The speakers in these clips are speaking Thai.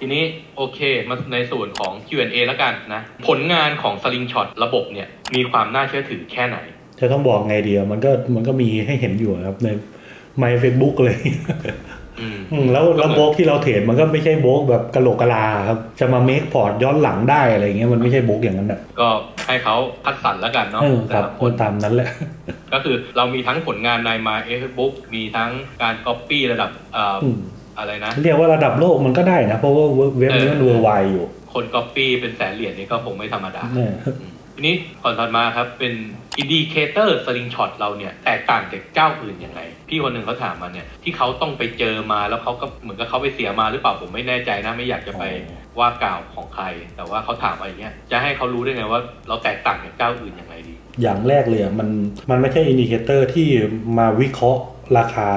ทีนี้โอเคมาในส่วนของ Q&A แล้วกันนะ ผลงานของ Slingshot ระบบเนี่ย มีความน่าเชื่อถือแค่ไหนจะต้องบอกไงดีอะมันก็มันก็มีให้เห็นอยู่ครับในไมเฟซบุ๊กเลยอืมอืมแล้วแล้วโบล็อกที่เราเทรดมันก็ไม่ใช่โบล็อกแบบกะโหลกกะลาครับ จะมาเมคพอร์ตย้อนหลังได้อะไรเงี้ยมันไม่ใช่โบล็อกอย่างนั้นอะก็ให้เขาคัดสรรแล้วกันเนาะเออคแต่รับละคคนนตามนั้นแหละ ก็คือเรามีทั้งผลงานใน My Facebook มีทั้งการ Copy ระดับเอ่อออืมอะไรนะ เรียกว่าระดับโลกมันก็ได้นะ เพราะว่าเว็บนี้มันเออเวอร์ไวอยู่ คน Copy เป็นแสนเหรียญนี่ก็คงไม่ธรรมดาเนี่ยอืมทีนี้ก่อนถัดมาครับ เป็นอินดิเคเตอร์สลิงช็อตเราเนี่ยแตกต่างจากเจ้าอื่นยังไง พี่คนหนึ่งเขาถามมาเนี่ยที่เขาต้องไปเจอมาแล้วเขาก็เหมือนกับเขาไปเสียมาหรือเปล่าผมไม่แน่ใจนะไม่อยากจะไปว่ากล่าวของใคร แต่ว่าเขาถามมาอย่างเงี้ยจะให้เขารู้ได้ไงว่าเราแตกต่างจากเจ้าอื่นยังไงดี อย่างแรกเลยอะมันมันไม่ใช่อินดิเคเตอร์ที่มาวิเคราะห์ ราคา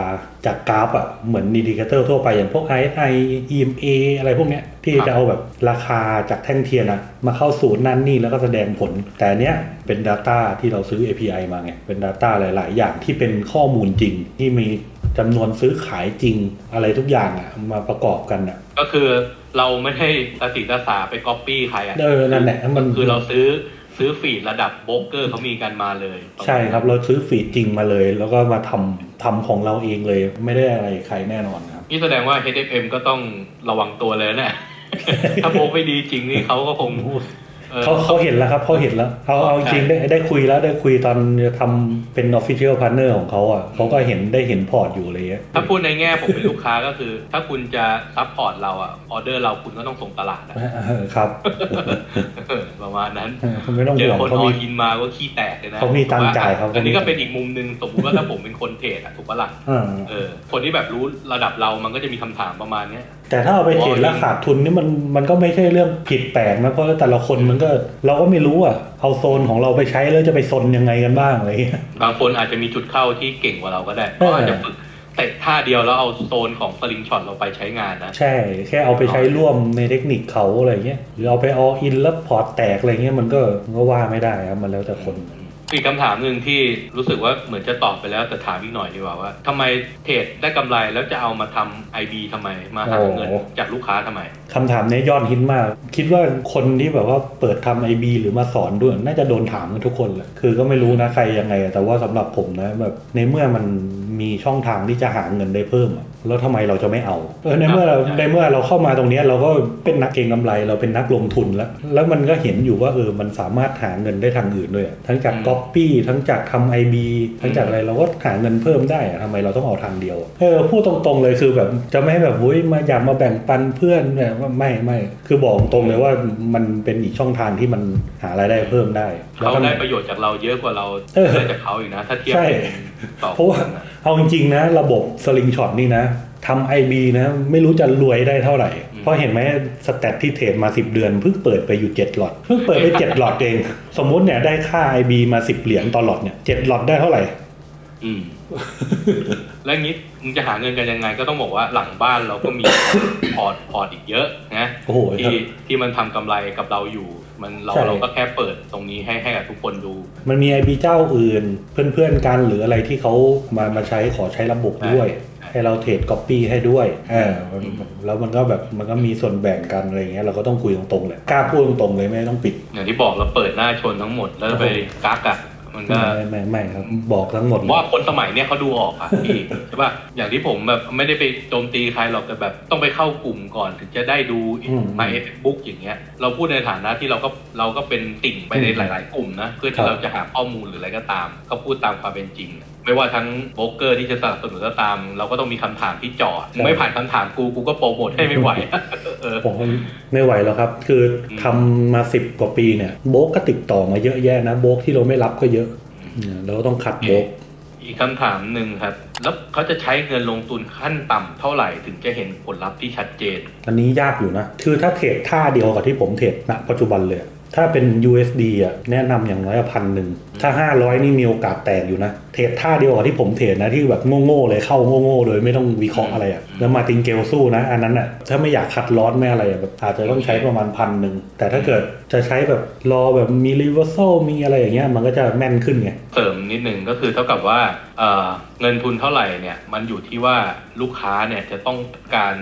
จากกราฟอะเหมือนอินดิเคเตอร์ทั่วไปอย่างพวก RSI EMA อะไรพวกเนี้ยที่ครับจะเอาแบบราคาจากแท่งเทียนอะมาเข้าสูตรนั่นนี่แล้วก็แสดงผล แต่อันเนี้ยเป็น Data ที่เราซื้อ API มาไง เป็น Data หลาย ๆ อย่างที่เป็นข้อมูลจริง ที่มีจำนวนซื้อขายจริงอะไรทุกอย่างอะมาประกอบกันอะก็คือเราไม่ได้ตาติตาสาไปก๊อปปี้ใครอะเออนั่นแหละมันคือเราซื้อ ซื้อฟีดระดับโบรกเกอร์เขามีกันมาเลยใช่ครับเราซื้อฟีดจริงมาเลย แล้วก็มาทำทำของเราเองเลย ไม่ได้อะไรใครแน่นอนครับนี่แสดงว่า HFM ก็ต้องระวังตัวเลยนะถ้าโบรกไม่ดีจริงนี่เขาก็คงออ เขาเขาเห็นแล้วครับเขาเห็นแล้วเขาเอาจริงๆได้ได้คุยแล้วได้คุยตอนจะทำเป็น official partner ของเขาอะเขาก็เห็นได้เห็นพอร์ตอยู่เลยอะถ้าพูดในแง่ผมเป็นลูกค้าก็คือ ถ้าคุณจะซัพพอร์ตเราอะออเดอร์เราคุณก็ต้องส่งตลาดอะเออครับประมาณนั้นเออไม่ต้องเจห่อวงคนเขาออมีนอินมาก็ขี้แตกเลยนะเขามีตังค์จ่ายครับอันนี้ก็เป็นอีกมุมหนึ่งสมมติว่าถ้าผมเป็นคนเทรดอะถูกปะล่ะอ่าเออคนที่แบบรู้ระดับเรามันก็จะมีคำถามประมาณเนี้ยแต่ถ้าเอาไปเทรดแล้วขาดทุนนี่มันมันก็ไม่ใช่เรื่องผิดแปลกนะเพราะแต่ละคนมันก็เราก็ไม่รู้อะเอาโซนของเราไปใช้แล้วจะไปซนยังไงกันบ้างอะไรเงี้ยบางคนอาจจะมีจุดเข้าที่เก่งกว่าเราก็ได้เออเขาอาจจะฝึกเตะท่าเดียวแล้วเอาโซนของสลิงช็อตเราไปใช้งานนะ ใช่ แค่เอาไปใช้ร่วมในเทคนิคเขาอะไรเงี้ยหรือเอาไปออินแล้วพอร์ตแตกอะไรเงี้ยมันก็มันก็ว่าไม่ได้ครับมันแล้วแต่คน อีกคำถามหนึ่งที่รู้สึกว่าเหมือนจะตอบไปแล้วแต่ถามอีกหน่อยดีกว่าว่าทำไมเทรดได้กำไรแล้วจะเอามาทำ IB ทำไมมาหาเงินโอ้จากลูกค้าทำไมคำถามเนี้ยยอดฮิตมาก คิดว่าคนที่แบบว่าเปิดทำไอบีหรือมาสอนด้วยน่าจะโดนถามกันทุกคนแหละคือก็ไม่รู้นะใครยังไงอะแต่ว่าสำหรับผมนะแบบในเมื่อมันมีช่องทางที่จะหาเงินได้เพิ่มอะ แล้วทำไมเราจะไม่เอาเออในเมื่อเราใช่ในเมื่อเราเข้ามาตรงเนี้ยเราก็เป็นนักเก็งกำไรเราเป็นนักลงทุนแล้ว แล้วมันก็เห็นอยู่ว่าเออมันสามารถหาเงินได้ทางอื่นด้วยอะทั้งจากก๊อปปี้ทั้งจากทำไอบีทั้งจากอะไรเราก็หาเงินเพิ่มได้อะทำไมเราต้องเอาทางเดียวเออพูดตรงๆเลยคือแบบจะไม่ให้แบบวุ้ยมาอยากมาแบ่งปันเพื่อนแบบว่าไม่ไม่คือบอกตรงเลยว่ามันเป็นอีกช่องทางที่มันหารายได้เพิ่มได้แล้วเขาก็ได้ประโยชน์จากเราเยอะกว่าเราเออได้จากเขาอีกนะถ้าเทียบใช่ ต่อเพราะว่าเอาจริงๆนะ ระบบสลิงช็อตนี่นะทำไอบีนะ ไม่รู้จะรวยได้เท่าไหร่ เพราะเห็นไหมสแตทที่เทรดมา 10 เดือนเพิ่งเปิดไปอยู่ 7 หลอดเพิ่งเปิดไป 7 หลอดเอง สมมุติเนี่ยได้ค่า IB มา 10 เหรียญต่อหลอดเนี่ย7หลอดได้เท่าไหร่ อืม แล้วงี้มึงจะหาเงินกันยังไง ก็ต้องบอกว่าหลังบ้านเราก็มีพอร์ตพอร์ตอีกเยอะนะโอ้โหครัที่บที่มันทำกำไรกับเราอยู่ มันเราใช่เราก็แค่เปิดตรงนี้ให้ให้กับทุกคนดู มันมี IB เจ้าอื่น เพื่อนๆกันหรืออะไรที่เขามามาใช้ขอใช้ระบบด้วยใช่ให้เราเทรดก๊อปปี้ให้ด้วยเออมันแล้วมันก็แบบมันก็มีส่วนแบ่งกันอะไรเงี้ยเราก็ต้องคุยตรงๆเลยกล้าพูดตรงๆเลยไม่ต้องปิด อย่างที่บอกเราเปิดหน้าชนทั้งหมดแล้วไปกักอะ มันก็ ไม่ไม่ไม่ครับ บอกทั้งหมดผมว่าคนสมัยเนี้ยเขาดูออกอะพี่ใช่ป่ะอย่างที่ผมแบบไม่ได้ไปโจมตีใครหรอกแต่แบบต้องไปเข้ากลุ่มก่อนถึงจะได้ดูอืมมาเอฟบุ๊กอย่างเงี้ย เราพูดในฐานะที่เราก็เราก็เป็นติ่งไปในอืมหลาย ๆ กลุ่มนะเพื่อครัที่บเราจะหาข้อมูลหรืออะไรก็ตาม ก็พูดตามความเป็นจริง ไม่ว่าทั้งโบรกเกอร์ที่จะสนับสนุนก็ตาม เราก็ต้องมีคำถามที่เจาะมึงไม่ผ่านคำถามกูกูก็โปรโมทให้ไม่ไหวเออผมไม่ไหวแล้วครับ คือทำมาสิบกว่าปีเนี่ยโบกก็ติดต่อมาเยอะแยะนะโบกที่เราไม่รับก็เยอะเนี่ยเราก็ต้องคัดโบกอีกคำถามหนึ่งครับ แล้วเขาจะใช้เงินลงทุนขั้นต่ำเท่าไหร่ถึงจะเห็นผลลัพธ์ที่ชัดเจน อันนี้ยากอยู่นะ คือถ้าเทรดท่าเดียวกับที่ผมเทรดณปัจจุบันเลยอะ ถ้าเป็น USD อะแนะนำอย่างน้อยพันหนึ่งถ้า 500 นี่มีโอกาสแตกอยู่นะ เทรดท่าเดียวกับที่ผมเทรดนะที่แบบโง่ๆเลยเข้าโง่ๆโดยไม่ต้องวิเคราะห์อะไรอะแล้วมาติงเกลสู้นะ อันนั้นอะถ้าไม่อยากคัดลอสไม่อะไรอะแบบอาจจะต้องใช้ประมาณพันหนึ่งแต่ถ้าเกิดจะใช้แบบรอแบบมีรีเวอร์ a l มีอะไรอย่างเงี้ยมันก็จะแม่นขึ้นไง เสริมนิดหนึ่งก็คือเท่ากับว่าเอ่อเงินทุนเท่าไหร่เนี่ยมันอยู่ที่ว่าลูกค้าเนี่ยจะต้องการ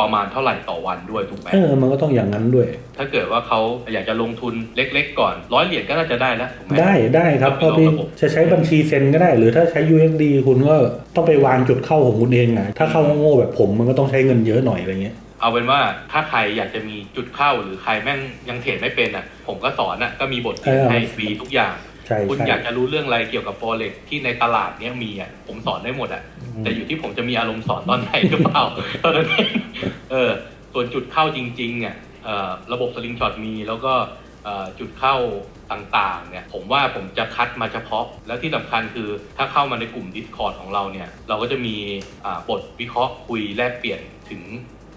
ประมาณเท่าไหร่ต่อวันด้วยถูกไหมเออมันก็ต้องอย่างนั้นด้วย ถ้าเกิดว่าเขาอยากจะลงทุนเล็กๆ ก่อนร้อยเหรียญก็น่าจะได้แล้วถูกไหมได้ได้ครับก็ก็ไปพี่ลงระบบจะใช้บัญชีเซ็นก็ได้ หรือถ้าใช้ USD คุณก็ต้องไปวางจุดเข้าของคุณเองนะถ้าเข้าโง่ๆแบบผมมันก็ต้องใช้เงินเยอะหน่อยอะไรเงี้ยเอาเป็นว่าถ้าใครอยากจะมีจุดเข้าหรือใครแม่งยังเทรดไม่เป็นอะ ผมก็สอนอะก็มีบทเรียนเออให้ฟรีทุกอย่างใช่คุณใช่อยากจะรู้เรื่องอะไรเกี่ยวกับโปรเล็กที่ในตลาดเนี้ยมีอะผมสอนได้หมดอะ แต่อยู่ที่ผมจะมีอารมณ์สอนตอนไหนหรือเปล่าตอนนั้นเออส่วนจุดเข้าจริงๆเนี่ยระบบสลิงช็อตมีแล้วก็จุดเข้าต่างๆเนี่ยผมว่าผมจะคัดมาเฉพาะ แล้วที่สำคัญคือถ้าเข้ามาในกลุ่ม Discord ของเราเนี่ย เราก็จะมีบทวิเคราะห์คุยแลกเปลี่ยนถึง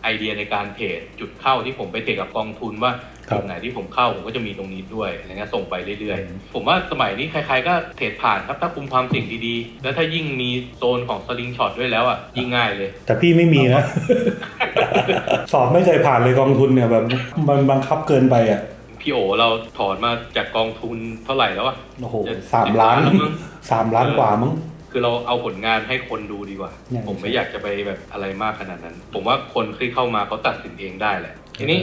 ไอเดียในการเทรดจุดเข้าที่ผมไปเทรดกับกองทุนว่าครับจุดไหนที่ผมเข้าผมก็จะมีตรงนี้ด้วยอะไรเงี้ยส่งไปเรื่อยๆ ผมว่าสมัยนี้ใครๆก็เทรดผ่านครับถ้าคุมความเสี่ยงดีๆ แล้วถ้ายิ่งมีโซนของสลิงช็อตด้วยแล้วอะยิ่งง่ายเลย แต่พี่ไม่มีนะสอบไม่เคยผ่านเลยกองทุนเนี่ยแบบมันบังคับเกินไปอะพี่โอเราถอนมาจากกองทุนเท่าไหร่แล้วอะโอ้โหจะสามล้านแล้วมั้งสามล้านกว่ามั้ง คือเราเอาผลงานให้คนดูดีกว่าใช่ผมไม่อยากจะไปแบบอะไรมากขนาดนั้น ผมว่าคนที่เข้ามาเขาตัดสินเองได้แหละ ทีนี้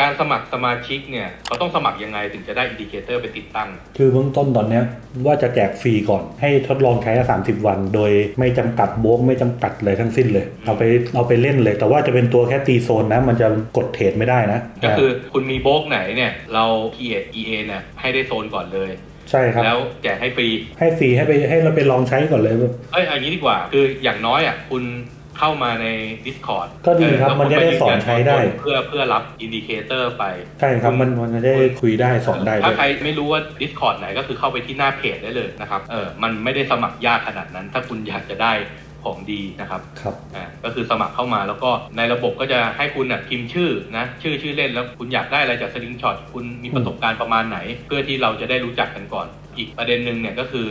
การสมัครสมาชิกเนี่ยเขาต้องสมัครยังไงถึงจะได้อินดิเคเตอร์ไปติดตั้ง คือเบื้องต้นตอนเนี้ยว่าจะแจกฟรีก่อนให้ทดลองใช้สามสิบวัน โดยไม่จำกัดโบกไม่จำกัดเลยทั้งสิ้นเลย เอาไปเอาไปเล่นเลย แต่ว่าจะเป็นตัวแค่ตีโซนนะ มันจะกดเทรดไม่ได้นะก็คือคุณมีโบรกไหนเนี่ย เราเกียร EA เนี่ยให้ได้โซนก่อนเลย ใช่ครับ แล้วแจกให้ฟรีให้ฟรีให้ไปให้เราไปลองใช้ก่อนเลยแบบเอ้ยเอันนี้ดีกว่า คืออย่างน้อยอะคุณเข้ามาใน Discord ก็ดีครับเออมันจะได้สอนใช้ได้ เพื่อเพื่อรับอินดิเคเตอร์ไป ใช่ครับมันมันจะได้คุยได้สอนได้ด้ถ้าวยใครไม่รู้ว่า Discord ไหนก็คือเข้าไปที่หน้าเพจได้เลยนะครับเออมันไม่ได้สมัครยากขนาดนั้น ถ้าคุณอยากจะได้ ของดีนะครับครับอ่าก็คือสมัครเข้ามาแล้วก็ในระบบก็จะให้คุณน่ะพิมพ์ชื่อนะชื่อชื่อเล่นแล้วคุณอยากได้อะไรจากสลิงช็อตคุณมีประสบการณ์ประมาณไหน เพื่อที่เราจะได้รู้จักกันก่อน อีกประเด็นหนึ่งเนี่ยก็คือ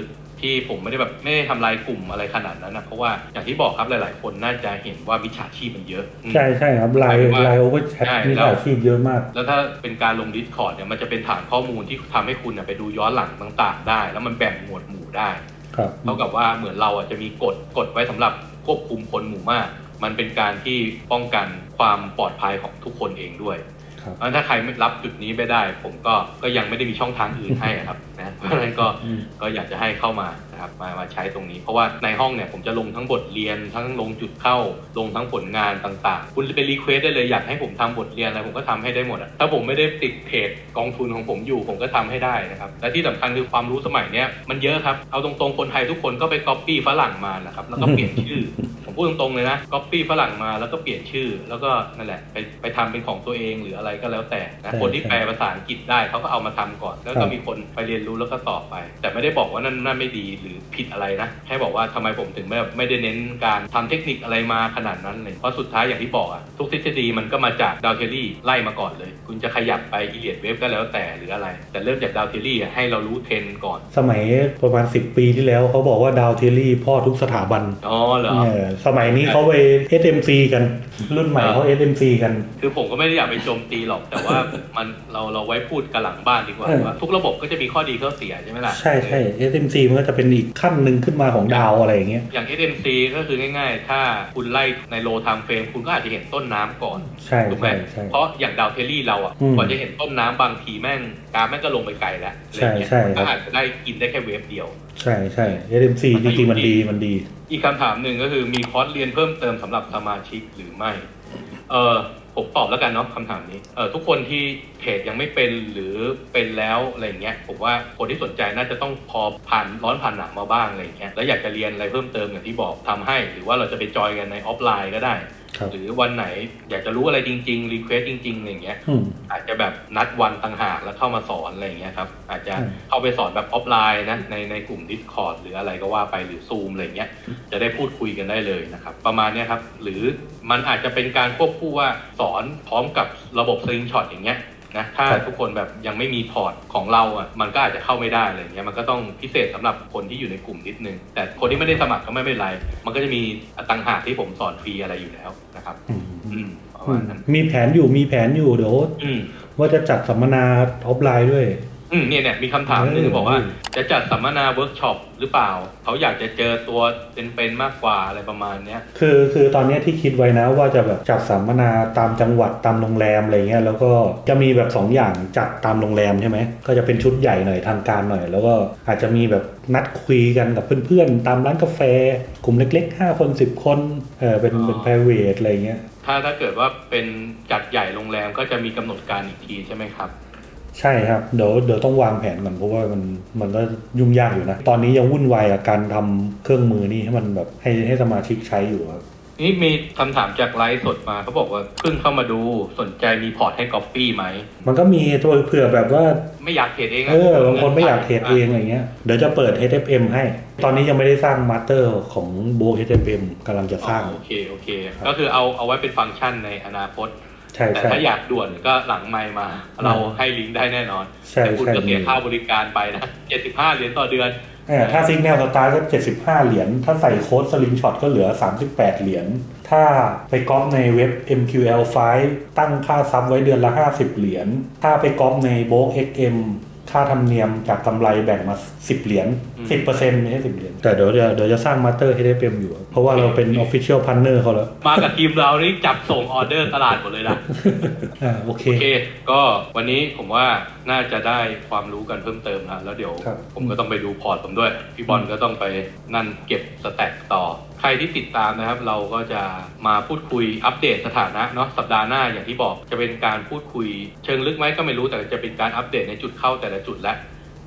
ที่ผมไม่ได้แบบไม่ได้ทำลายกลุ่มอะไรขนาดนั้นนะเพราะว่าอย่างที่บอกครับหลาย ๆ คนน่าจะเห็นว่ามิจฉาชีพมันเยอะอืมใช่ใช่ครับไลน์หมายถึงว่าไลน์โอเวอร์แชทใช่มีแล้วอาชีพเยอะมาก แล้วถ้าเป็นการลง Discord เนี่ยมันจะเป็นฐานข้อมูลที่ทำให้คุณเนี่ยไปดูย้อนหลังต่าง ๆ ได้ แล้วมันแบ่งหมวดหมู่ได้ครับ เท่ากับว่าเหมือนเราอะจะมีกฎกฎไว้สำหรับควบคุมคนหมู่มาก มันเป็นการที่ป้องกันความปลอดภัยของทุกคนเองด้วยครับเพราะฉะนั้นถ้าใครไม่รับจุดนี้ไม่ได้ ผมก็ก็ยังไม่ได้มีช่องทางอื่นให้อะครับนะเพราะฉะนั้นก็อืมก็อยากจะให้เข้ามา นะครับมามาใช้ตรงนี้ เพราะว่าในห้องเนี่ยผมจะลงทั้งบทเรียนทั้งลงจุดเข้า ลงทั้งผลงานต่างๆ คุณไปรีเควสได้เลยอยากให้ผมทำบทเรียนอะไรผมก็ทำให้ได้หมดอะถ้าผมไม่ได้ติดเทรดกองทุนของผมอยู่ผมก็ทำให้ได้นะครับและที่สำคัญคือความรู้สมัยเนี้ยมันเยอะครับเอาตรงๆคนไทยทุกคนก็ไปก๊อปปี้ฝรั่งมานะครับแล้วก็เปลี่ยนชื่อผมพูดตรงๆเลยนะก๊อปปี้ฝรั่งมาแล้วก็เปลี่ยนชื่อ แล้วก็นั่นแหละไปไปทำเป็นของตัวเองหรืออะไรก็แล้วแต่นะใช่คนที่แปลภาษาอังกฤษได้เขาก็เอามาทำก่อน แล้วครัก็บมีคนไปเรียนรู้แล้วก็ต่อไป แต่ไม่ได้บอกว่านั่นนั่นไม่ดีหรือผิดอะไรนะ แค่บอกว่าทำไมผมถึงแบบไม่ได้เน้นการทำเทคนิคอะไรมาขนาดนั้นเลยเพราะสุดท้ายอย่างที่บอกอะทุกทฤษฎีมันก็มาจากดาวเทลลี่ไล่มาก่อนเลย คุณจะขยับไปอีเลียดเวฟก็แล้วแต่หรืออะไร แต่เริ่มจากดาวเทลลี่อะให้เรารู้เทรนด์ก่อน สมัยประมาณ 10 ปีที่แล้วเขาบอกว่าดาวเทลลี่พ่อทุกสถาบันอ๋อเหรอเออสมัยนี้เขาไป SMC กันรุ่นใหม่เขา SMC กัน คือผมก็ไม่ได้อยากไปโจมตีหรอก แต่ว่ามันเราเราไว้พูดกันหลังบ้านดีกว่าเออว่าทุกระบบก็จะมีข้อดีข้อเสียใช่ไหมล่ะใช่ใช่ SMC มันก็จะเป็นอีกขั้นหนึ่งขึ้นมาของดาวอะไรอย่างเงี้ยอย่าง SMC ก็คือง่ายๆ ถ้าคุณไล่ในโลไทม์เฟรมคุณก็อาจจะเห็นต้นน้ำก่อนใช่ถูกไหมใช่ใช่เพราะอย่างดาวเทลลี่เราอะอืมกว่าจะเห็นต้นน้ำบางทีแม่งกราฟแม่งก็ลงไปไกลแล้วอะไรเงี้ยใช่ใช่มันครัก็บอาจจะได้กินได้แค่เวฟเดียว ใช่ใช่ SMC จริงๆมันดีมันดี อีกคำถามหนึ่งก็คือมีคอร์สเรียนเพิ่มเติมสำหรับสมาชิกหรือไม่เออ ผมตอบแล้วกันเนาะคำถามนี้เออทุกคนที่เทรดยังไม่เป็นหรือเป็นแล้วอะไรเงี้ยผมว่าคนที่สนใจน่าจะต้องพอผ่านร้อนผ่านหนักมาบ้างอะไรเงี้ยแล้วอยากจะเรียนอะไรเพิ่มเติมอย่างที่บอกทำให้ หรือว่าเราจะไปจอยกันในออฟไลน์ก็ได้ หรือวันไหนอยากจะรู้อะไรจริง ๆ รีเควสจริงๆอะไรเงี้ยอืมอาจจะแบบนัดวันต่างหากแล้วเข้ามาสอนอะไรอย่างเงี้ยครับ อาจจะอืมเข้าไปสอนแบบออฟไลน์นะในในกลุ่ม Discord หรืออะไรก็ว่าไปหรือซูมอะไรเงี้ยจะได้พูดคุยกันได้เลยนะครับ ประมาณเนี้ยครับ หรือมันอาจจะเป็นการควบคู่ว่าสอนพร้อมกับระบบ Slingshot อย่างเงี้ย นะถ้าครับทุกคนแบบยังไม่มีพอร์ตของเราอะมันก็อาจจะเข้าไม่ได้อะไรเงี้ยมันก็ต้องพิเศษสำหรับคนที่อยู่ในกลุ่มนิดนึง แต่คนที่ไม่ได้สมัครก็ไม่เป็นไร มันก็จะมีตังหากที่ผมสอนฟรีอะไรอยู่แล้วนะครับอืมอืมประอืมาณมนั้นมีแผนอยู่มีแผนอยู่เดี๋ยวอืมว่าจะจัดสัมมนาออฟไลน์ด้วย อืมเนี่ยเนี่ยมีคำถามหนึงเออบอกว่า จะจัดสัมมนาเวิร์กช็อปหรือเปล่า เขาอยากจะเจอตัวเป็นๆมากกว่าอะไรประมาณเนี้ย คือคือตอนเนี้ยที่คิดไว้นะว่าจะแบบจัดสัมมนาตามจังหวัดตามโรงแรมอะไรเงี้ยแล้วก็จะมีแบบสองอย่างจัดตามโรงแรมใช่ไหมก็จะเป็นชุดใหญ่หน่อยทางการหน่อย แล้วก็อาจจะมีแบบนัดคุยกันกับเพื่อนๆ ตามร้านกาแฟ กลุ่มเล็กๆ 5 คน 10 คนเออเป็นเป็นอ๋อ private อะไรเงี้ย ถ้าถ้าเกิดว่าเป็นจัดใหญ่โรงแรมก็จะมีกำหนดการอีกทีใช่ไหมครับ ใช่ครับเดี๋ยวเดี๋ยวต้องวางแผนก่อนเพราะว่ามันมันก็ยุ่งยากอยู่นะ ตอนนี้ยังวุ่นวายกับการทำเครื่องมือนี่ให้มันแบบให้ให้สมาชิกใช้อยู่ครับ นี่มีคำถามจากไลฟ์สดมาเขาบอกว่าเพิ่งเข้ามาดูสนใจมีพอร์ตให้ก๊อปปี้ไหม มันก็มีตัวเผื่อแบบว่า ไม่อยากเทรดเองะเออบางคนไม่อยากเทรดเองอะไรเงี้ย เดี๋ยวจะเปิด HFM ให้ ตอนนี้ยังไม่ได้สร้างมาสเตอร์ของโบ HFM กำลังจะสร้างอ๋อโอเคโอเค ครับ ก็คือเอาเอาไว้เป็นฟังก์ชันในอนาคตใช่ แต่ใช่ถ้าอยากด่วนก็หลังไมค์มา เราให้ลิงก์ได้แน่นอนใช่แต่คุณใช่ก็เสียค่าบริการไปนะ75เหรียญต่อเดือนเออถ้าซิกแนลสตาร์ก็75เหรียญ ถ้าใส่โค้ดสลิงช็อตก็เหลือ38เหรียญ ถ้าไปก๊อปในเว็บ MQL5 ตั้งค่าซับไว้เดือนละ50เหรียญ ถ้าไปก๊อปในโบ XM ค่าธรรมเนียมจากกำไรแบ่งมา10เหรียญอืม10%ไม่ใช่10เหรียญแต่เดี๋ยวจะเดี๋ยวจะสร้างมาสเตอร์ HFM อยู่ เพราะว่าเราเป็น Official Partner เขาแล้ว มากับทีมเรานี่จับส่งออเดอร์ตลาดหมดเลยนะ อ่าโอเค โอเค ก็วันนี้ผมว่าน่าจะได้ความรู้กันเพิ่มเติมนะแล้วเดี๋ยวครับ ผมก็ต้องไปดูพอร์ตผมด้วย พี่บอลก็ต้องไปนั่นเก็บสแต็กต่อ ใครที่ติดตามนะครับ เราก็จะมาพูดคุยอัปเดตสถานะเนาะสัปดาห์หน้าอย่างที่บอกจะเป็นการพูดคุย เชิงลึกไหมก็ไม่รู้แต่จะเป็นการอัปเดตในจุดเข้าแต่ละจุดและ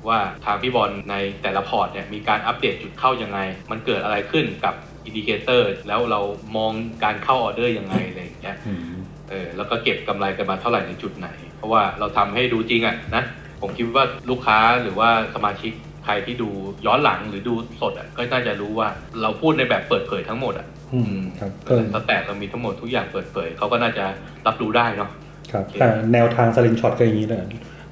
ว่าทางพี่บอลในแต่ละพอร์ตเนี่ยมีการอัปเดตจุดเข้ายังไง มันเกิดอะไรขึ้นกับอินดิเคเตอร์แล้วเรามองการเข้าออเดอร์ยังไงอะไรอย่างเงี้ยอืมเออแล้วก็เก็บกำไรกันมาเท่าไหร่ในจุดไหน เพราะว่าเราทำให้ดูจริงอะนะผมคิดว่าลูกค้าหรือว่าสมาชิก ใครที่ดูย้อนหลังหรือดูสดอะก็น่าจะรู้ว่าเราพูดในแบบเปิดเผยทั้งหมดอะอืมครับก็สแตทเรามีทั้งหมดทุกอย่างเปิดเผยเขาก็น่าจะรับรู้ได้เนาะครับแต่แนวทางสลิงช็อตก็อย่างนี้แหละ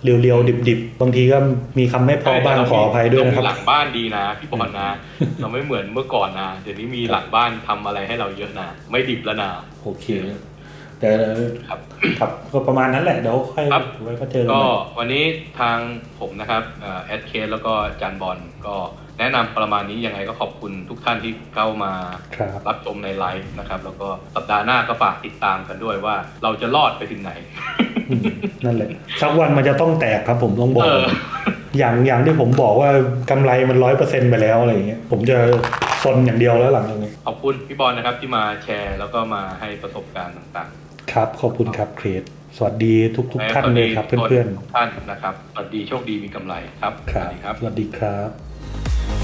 เรียวๆ ดิบๆ บางทีก็มีคำไม่พอบ้างขออภัยด้วยนะครับเามีหลังบ้านดีนะ พี่บอลนะ เราไม่เหมือนเมื่อก่อนนะ เดี๋ยวนี้มีหลังบ้านทำอะไรให้เราเยอะนะ ไม่ดิบแล้วนะ โอเค แต่ครับครับก็ประมาณนั้นแหละเดี๋ยวค่อยครับไว้ก็เจอกันก็ใหม่วันนี้ทางผมนะครับแอดเคแล้วก็จานบอลก็แนะนำประมาณนี้ยังไงก็ขอบคุณทุกท่านที่เข้ามาครับรับชมในไลฟ์นะครับ แล้วก็สัปดาห์หน้าก็ฝากติดตามกันด้วยว่าเราจะรอดไปถึงไหนอืมนั่นแหละสักวันมันจะต้องแตกครับผมต้องบอกเอออย่างอย่างที่ผมบอกว่ากำไรมันร้อยเปอร์เซ็นไปแล้วอะไรอย่างเงี้ยผมจะซนอย่างเดียวแล้วหลังจากนี้ขอบคุณพี่บอลนะครับที่มาแชร์แล้วก็มาให้ประสบการณ์ต่างๆ ครับ ขอบคุณครับเครดสวัสดีทุกทุกๆท่านเลยครับ เพื่อนทุกท่านนะครับ สวัสดีโชคดีมีกำไรครับๆครับ สวัสดีครับสวัสดีครับ